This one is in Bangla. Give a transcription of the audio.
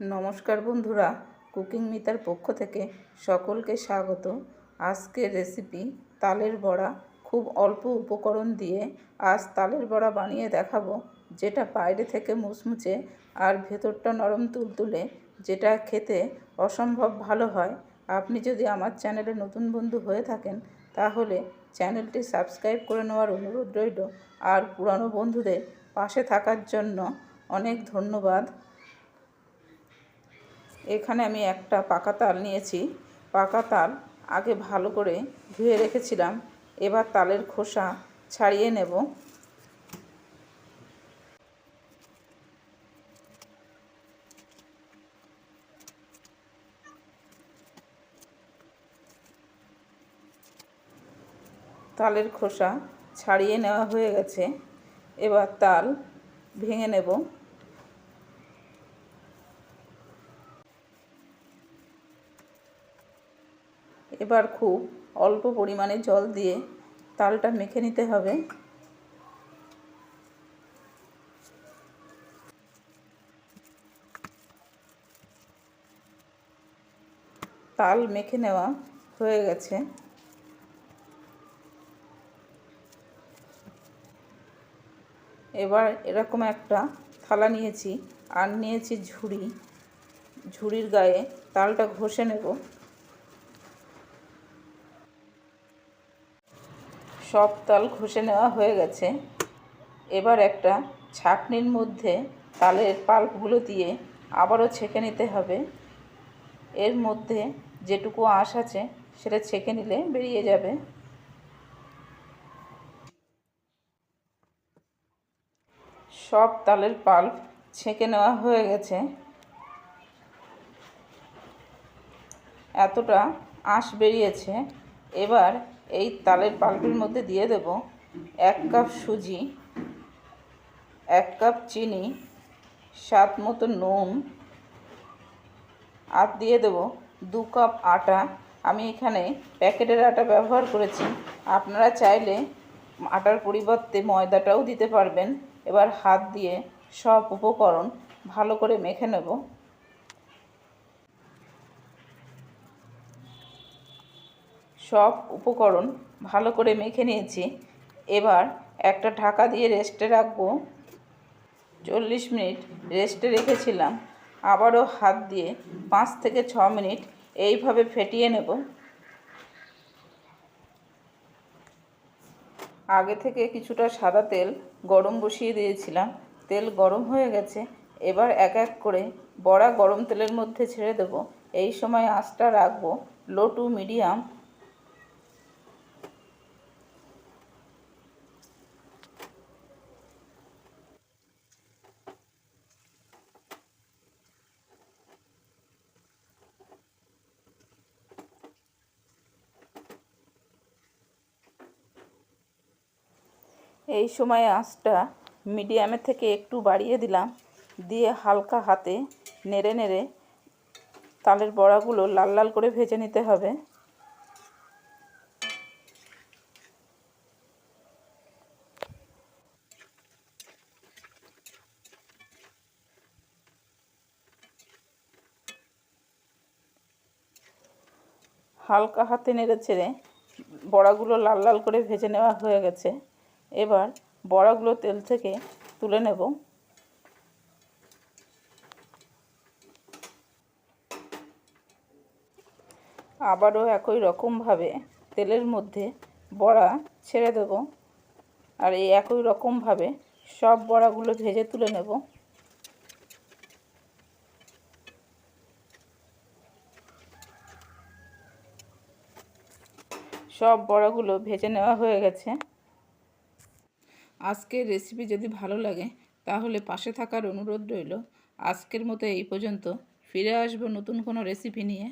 নমস্কার বন্ধুরা, কুকিং মিতার পক্ষ থেকে সকলকে স্বাগত। আজকের রেসিপি তালের বড়া। খুব অল্প উপকরণ দিয়ে আজ তালের বড়া বানিয়ে দেখাবো, যেটা বাইরে থেকে মুচমুচে আর ভেতরটা নরম তুলতুলে, যেটা খেতে অসম্ভব ভালো হয়। আপনি যদি আমার চ্যানেলে নতুন বন্ধু হয়ে থাকেন, তাহলে চ্যানেলটি সাবস্ক্রাইব করে নেওয়ার অনুরোধ রইল। আর পুরানো বন্ধুদের পাশে থাকার জন্য অনেক ধন্যবাদ। এখানে আমি একটা পাকা তাল নিয়েছি। পাকা তাল আগে ভালো করে ধুয়ে রেখেছিলাম। এবার তালের খোসা ছাড়িয়ে নেব। তালের খোসা ছাড়িয়ে নেওয়া হয়ে গেছে। এবার তাল ভেঙে নেব। এবার খুব অল্প পরিমাণে জল দিয়ে তালটা মেখে নিতে হবে। তাল মেখে নেওয়া হয়ে গেছে। এবার এরকম একটা থালা নিয়েছি, আর নিয়েছি ঝুড়ি। ঝুড়ির গায়ে তালটা ঘষে নেব। সব তাল ঘষে নেওয়া হয়ে গেছে। এবার একটা ছাঁকনির মধ্যে তালের পাল্পগুলো দিয়ে আবারও ছেঁকে নিতে হবে। এর মধ্যে যেটুকু আঁশ আছে, সেটা ছেঁকে নিলে বেরিয়ে যাবে। সব তালের পাল্প ছেঁকে নেওয়া হয়ে গেছে। এতটা আঁশ বেরিয়েছে। এবার এই তালের পাল্পের মধ্যে দিয়ে দেব এক কাপ সুজি, এক কাপ চিনি, স্বাদ মতো নুন, আর দিয়ে দেব দু কাপ আটা। আমি এখানে প্যাকেটের আটা ব্যবহার করেছি। আপনারা চাইলে আটার পরিবর্তে ময়দাটাও দিতে পারবেন। এবার হাত দিয়ে সব উপকরণ ভালো করে মেখে নেব। সব উপকরণ ভালো করে মেখে নিয়েছি। এবার একটা ঢাকা দিয়ে রেস্টে রাখব। চল্লিশ মিনিট রেস্টে রেখেছিলাম। আবারও হাত দিয়ে পাঁচ থেকে ছ মিনিট এইভাবে ফেটিয়ে নেব। আগে থেকে কিছুটা সাদা তেল গরম বসিয়ে দিয়েছিলাম। তেল গরম হয়ে গেছে। এবার এক এক করে বড়া গরম তেলের মধ্যে ছেড়ে দেব। এই সময় আঁচটা রাখব। লো টু মিডিয়াম এই সময় আঁচটা মিডিয়ামের থেকে একটু বাড়িয়ে দিলাম। দিয়ে হালকা হাতে নেড়ে নেড়ে তালের বড়াগুলো লাল লাল করে ভেজে নিতে হবে। হালকা হাতে নেড়ে ছেড়ে বড়াগুলো লাল লাল করে ভেজে নেওয়া হয়ে গেছে। এবার বড়াগুলো তেল থেকে তুলে নেব। আবারও একই রকমভাবে তেলের মধ্যে বড়া ছেড়ে দেব আর এই একই রকমভাবে সব বড়াগুলো ভেজে তুলে নেব। সব বড়াগুলো ভেজে নেওয়া হয়ে গেছে। আজকের রেসিপি যদি ভালো লাগে, তাহলে পাশে থাকার অনুরোধ রইল। আজকের মতো এই পর্যন্ত। ফিরে আসব নতুন কোনো রেসিপি নিয়ে।